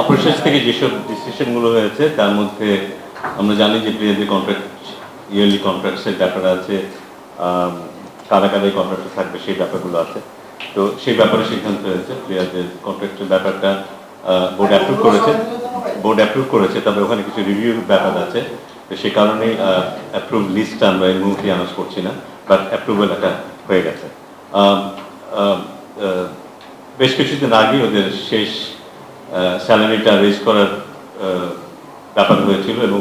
Operations থেকে যেসব ডিসিশনগুলো হয়েছে, তার মধ্যে আমরা জানি যে প্লেয়ারদের কন্ট্রাক্ট ইয়ারলি কন্ট্রাক্টসের ব্যাপার আছে কারা কারা কন্ট্রাক্টে থাকবে, সেই ব্যাপারগুলো আছে। তো সেই ব্যাপারে সিদ্ধান্ত হয়েছে, প্লেয়ারদের কন্ট্রাক্টের ব্যাপারটা বোর্ড অ্যাপ্রুভ করেছে বোর্ড অ্যাপ্রুভ করেছে, তবে ওখানে কিছু রিভিউর ব্যাপার আছে। তো সে কারণেই অ্যাপ্রুভ লিস্টটা আমরা এই মুহূর্তে অ্যানাউন্স করছি না বাট অ্যাপ্রুভাল একটা হয়ে গেছে। বেশ কিছুদিন আগে ওদের শেষ স্যালারিটা রেজ করার ব্যাপার হয়েছিল এবং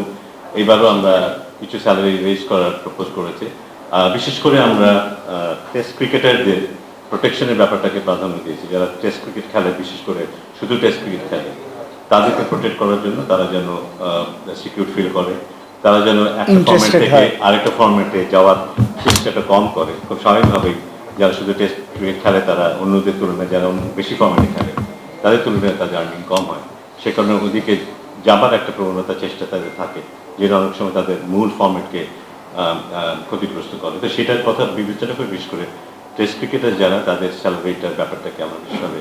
এইবারও আমরা কিছু স্যালারি রেজ করার প্রপোজ করেছি। বিশেষ করে আমরা টেস্ট ক্রিকেটারদের প্রোটেকশনের ব্যাপারটাকে প্রাধান্য দিয়েছি। যারা টেস্ট ক্রিকেট খেলে বিশেষ করে শুধু টেস্ট ক্রিকেট খেলে তাদেরকে প্রোটেক্ট করার জন্য তারা যেন সিকিউর ফিল করে তারা যেন একটা ফর্মেট থেকে আরেকটা ফর্মেটে যাওয়ার চেষ্টাটা কম করে। খুব স্বাভাবিকভাবেই যারা শুধু টেস্ট ক্রিকেট খেলে তারা অন্যদের তুলনায় যারা বেশি ফর্মেটে খেলে তাদের তুলনায় তাদের আর্নিং কম হয়। সে কারণে ওদিকে যাবার একটা প্রবণতা, চেষ্টা তাদের থাকে, যেটা অনেক সময় তাদের মূল ফর্মেটকে ক্ষতিগ্রস্ত করে। তো সেটার কথা বিবেচনা করে, বিশেষ করে টেস্ট ক্রিকেটার যারা, তাদের স্যালারিটার ব্যাপারটাকে আমরা বিশেষভাবে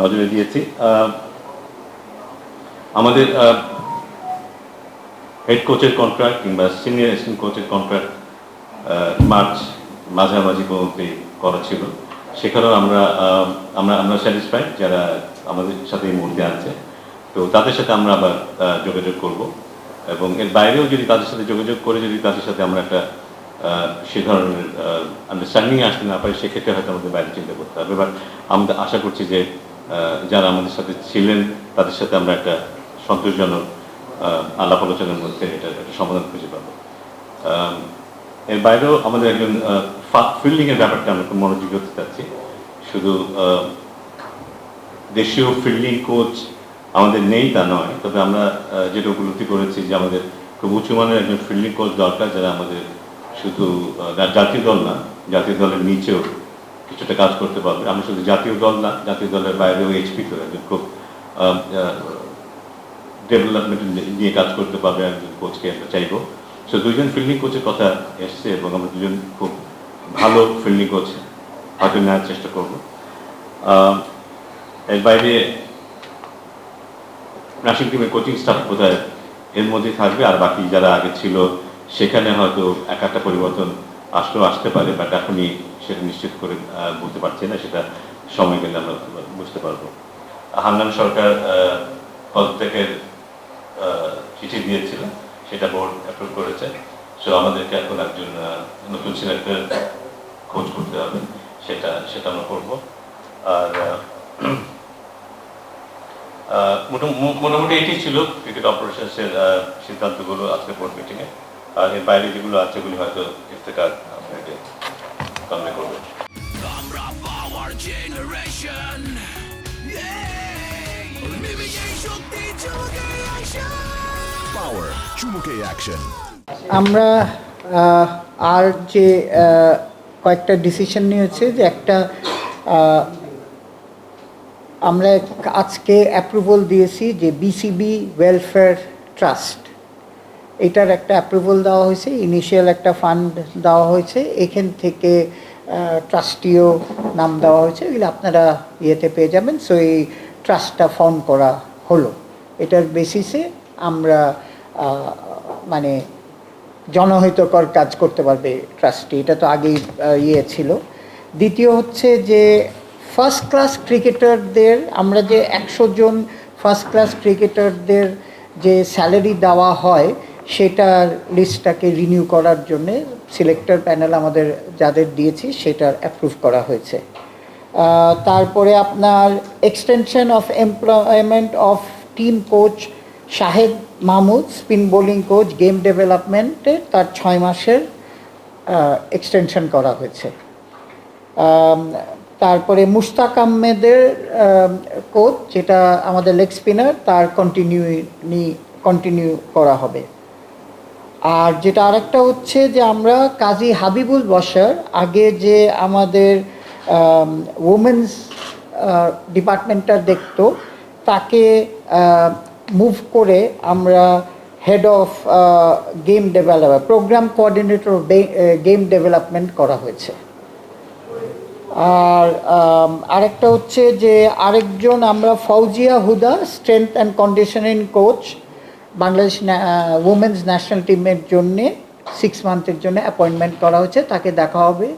নজরে দিয়েছি। আমাদের হেড কোচের কন্ট্রাক্ট কিংবা সিনিয়র কোচের কন্ট্রাক্ট মার্চ মাঝামাঝি পর্যন্ত করা ছিল। সেখানেও আমরা আমরা আমরা স্যাটিসফাইড যারা আমাদের সাথে এই মুহূর্তে আছে। তো তাদের সাথে আমরা আবার যোগাযোগ করব। এবং এর বাইরেও যদি তাদের সাথে যোগাযোগ করে যদি তাদের সাথে আমরা একটা সে ধরনের আন্ডারস্ট্যান্ডিং আসতে না পারি, সেক্ষেত্রে হয়তো আমাদের বাইরে চিন্তা করতে হবে। এবার আমরা আশা করছি যে যারা আমাদের সাথে ছিলেন, তাদের সাথে আমরা একটা সন্তোষজনক আলাপ আলোচনার মধ্যে এটা একটা সমাধান খুঁজে পাবো। এর বাইরেও আমাদের একজন ফিল্ডিং এর ব্যাপারটা আমরা খুব মনোযোগী হতে চাচ্ছি। শুধু দেশীয় ফিল্ডিং কোচ আমাদের নেই তা নয়, তবে আমরা যেটা উপলব্ধি করেছি যে আমাদের খুব উঁচু মানের একজন ফিল্ডিং কোচ দরকার যারা আমাদের শুধু জাতীয় দল না, জাতীয় দলের নিচেও কিছুটা কাজ করতে পারবে। আমরা শুধু জাতীয় দল না, জাতীয় দলের বাইরেও এইচপি তো একজন খুব ডেভেলপমেন্ট নিয়ে কাজ করতে পারবে একজন কোচকে আমরা চাইব। সো দুজন ফিল্ডিং কোচের কথা এসছে এবং আমরা দুজন খুব ভালো ফিল্ডিং কোচ হয়তো নেওয়ার চেষ্টা করব। এর বাইরে ন্যাশনাল টিমের কোচিং স্টাফ বোধহয় এর মধ্যে থাকবে। আর বাকি যারা আগে ছিল, সেখানে হয়তো এক একটা পরিবর্তন আসলেও আসতে পারে বাট এখনই সেটা নিশ্চিত করে বলতে পারছি না, সেটা সময় গেলে আমরা বুঝতে পারব। হান্নান সরকার পদত্যাগের চিঠি দিয়েছিল। সেটা বোর্ড অ্যাপ্রুভ করেছে। সো আমাদেরকে এখন একজন নতুন সিলেক্টর খোঁজ করতে হবে। সেটা সেটা আমরা করব। আর মোটামুটি এটি ছিল ক্রিকেট অপারেশনসের সিদ্ধান্তগুলো আজকে বোর্ড মিটিংয়ে আর এর বাইরে যেগুলো আছে সেগুলি হয়তো ইফতেকার কনভে করবে। আমরা পাওয়ার জেনারেশন মিমিকেই শক্তি আমরা আর যে কয়েকটা ডিসিশন নিয়েছে যে একটা আমরা আজকে অ্যাপ্রুভাল দিয়েছি যে বিসিবি ওয়েলফেয়ার ট্রাস্ট এটার একটা অ্যাপ্রুভাল দেওয়া হয়েছে ইনিশিয়াল একটা ফান্ড দেওয়া হয়েছে, এখান থেকে ট্রাস্টিও নাম দেওয়া হয়েছে, এগুলো আপনারা ইয়েতে পেয়ে যাবেন। সো এই ট্রাস্টটা ফর্ম করা হলো। এটার বেসিসে আমরা মানে জনহিতকর কাজ করতে পারবে ট্রাস্টি। এটা তো আগেই ইয়ে ছিল। দ্বিতীয় হচ্ছে যে ফার্স্ট ক্লাস ক্রিকেটারদের আমরা যে একশো জন ফার্স্ট ক্লাস ক্রিকেটারদের যে স্যালারি দেওয়া হয়, সেটার লিস্টটাকে রিনিউ করার জন্যে সিলেক্টর প্যানেল আমাদের যাদের দিয়েছি, সেটার অ্যাপ্রুভ করা হয়েছে। তারপরে আপনার extension of employment of team coach Shahed Mahmud, spin bowling coach, game ডেভেলপমেন্টে তার ছয় মাসের এক্সটেনশন করা হয়েছে। তারপরে মুস্তাক আহমেদের কোচ, যেটা আমাদের লেগ স্পিনার তার কন্টিনিউ কন্টিনিউ করা হবে। আর যেটা আরেকটা হচ্ছে যে আমরা কাজী হাবিবুল বসার আগে যে আমাদের ওমেন্স ডিপার্টমেন্টটা দেখতো, তাকে মুভ করে আমরা head of game development program coordinator game development করা হয়েছে। আর আরেকটা হচ্ছে যে আরেকজন আমরা Fouzia Huda strength and conditioning coach Bangladesh women's national টিমের জন্যে সিক্স মান্থের জন্য অ্যাপয়েন্টমেন্ট করা হয়েছে। তাকে দেখা হবে।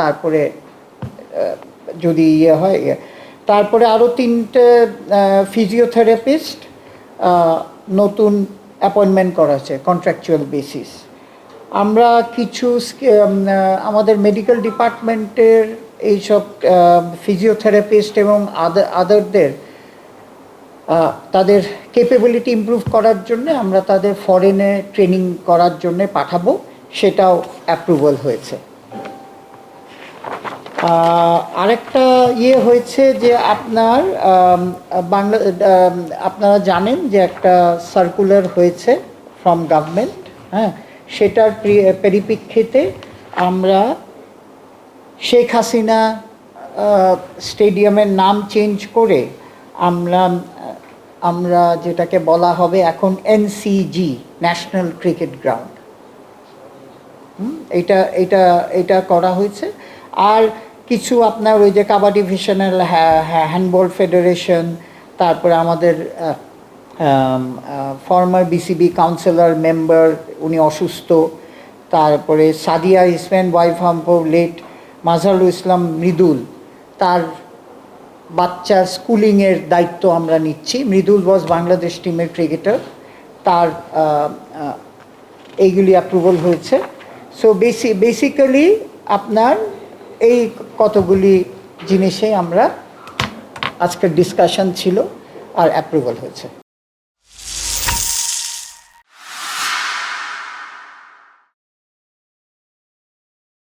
তারপরে যদি ইয়ে হয় ইয়ে। তারপরে আরও তিনটে ফিজিওথেরাপিস্ট নতুন অ্যাপয়েন্টমেন্ট করা হয়েছে কন্ট্রাকচুয়াল বেসিস আমরা কিছু আমাদের মেডিকেল ডিপার্টমেন্টের এইসব ফিজিওথেরাপিস্ট এবং আদার আদারদের তাদের কেপেবিলিটি ইমপ্রুভ করার জন্য আমরা তাদের ফরেনে ট্রেনিং করার জন্য পাঠাবো, সেটাও অ্যাপ্রুভাল হয়েছে। আরেকটা ইয়ে হয়েছে যে আপনার বাংলা আপনারা জানেন যে একটা সার্কুলার হয়েছে ফ্রম গভর্নমেন্ট হ্যাঁ? সেটার প্রি- পরিপ্রেক্ষিতে আমরা শেখ হাসিনা স্টেডিয়ামের নাম চেঞ্জ করে আমরা আমরা যেটাকে বলা হবে এখন এনসিজি ন্যাশনাল ক্রিকেট গ্রাউন্ড এটা এটা এটা করা হয়েছে। আর কিছু আপনার ওই যে কাবাডি ভিশনাল হ্যান্ডবল ফেডারেশন তারপরে আমাদের ফর্মার বিসিবি কাউন্সিলর মেম্বার উনি অসুস্থ, তারপরে সাদিয়া ইসমেন ওয়াইফ হাম্পো লেট মাজহারুল ইসলাম মৃদুল, তার বাচ্চার স্কুলিংয়ের দায়িত্ব আমরা নিচ্ছি। মৃদুল বস বাংলাদেশ টিমের ক্রিকেটার তার এইগুলি অ্যাপ্রুভাল হয়েছে। সো বেসি বেসিক্যালি আপনার এই কতগুলি জিনিসে আমরা আজকের ডিসকাশন ছিল আর অ্যাপ্রুভাল হয়েছে।